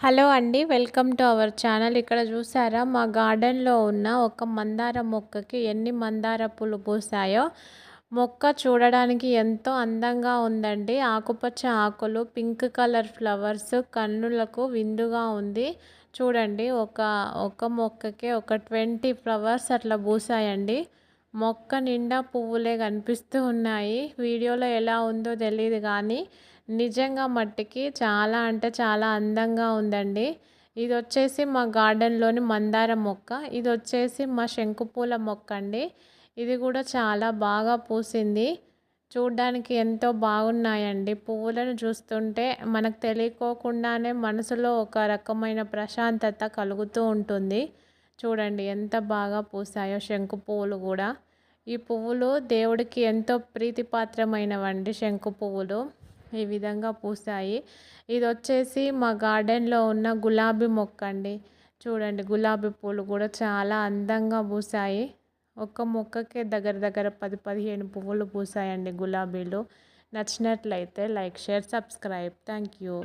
Hello అండి welcome to our channel. ఇక్కడ చూసారా మా గార్డెన్లో ఉన్న ఒక మందార మొక్కకి ఎన్ని మందార పూలు పూసాయో. మొక్క చూడడానికి ఎంతో అందంగా ఉందండి. ఆకుపచ్చ ఆకులు పింక్ కలర్ ఫ్లవర్స్ కన్నులకు విందుగా ఉంది. చూడండి ఒక ఒక మొక్కకి ఒక ట్వంటీ ఫ్లవర్స్ అట్లా పూసాయండి. మొక్క నిండా పువ్వులే కనిపిస్తూ ఉన్నాయి. వీడియోలో ఎలా ఉందో తెలియదు కానీ నిజంగా మట్టికి చాలా అంటే చాలా అందంగా ఉందండి. ఇది వచ్చేసి మా గార్డెన్లోని మందార మొక్క. ఇది వచ్చేసి మా శంకుపూల మొక్క అండి. ఇది కూడా చాలా బాగా పూసింది. చూడ్డానికి ఎంతో బాగున్నాయండి. పువ్వులను చూస్తుంటే మనకు తెలియకోకుండానే మనసులో ఒక రకమైన ప్రశాంతత కలుగుతూ ఉంటుంది. చూడండి ఎంత బాగా పూసాయో శంకు పువ్వులు కూడా. ఈ పువ్వులు దేవుడికి ఎంతో ప్రీతిపాత్రమైనవండి శంకు పువ్వులు ఈ విధంగా పూసాయి ఇది వచ్చేసి మా గార్డెన్లో ఉన్న గులాబీ మొక్క అండి చూడండి గులాబీ పూలు కూడా చాలా అందంగా పూసాయి ఒక్క మొక్కకే దగ్గర దగ్గర పది పదిహేను పువ్వులు పూసాయండి గులాబీలు. నచ్చినట్లయితే like share subscribe. Thank you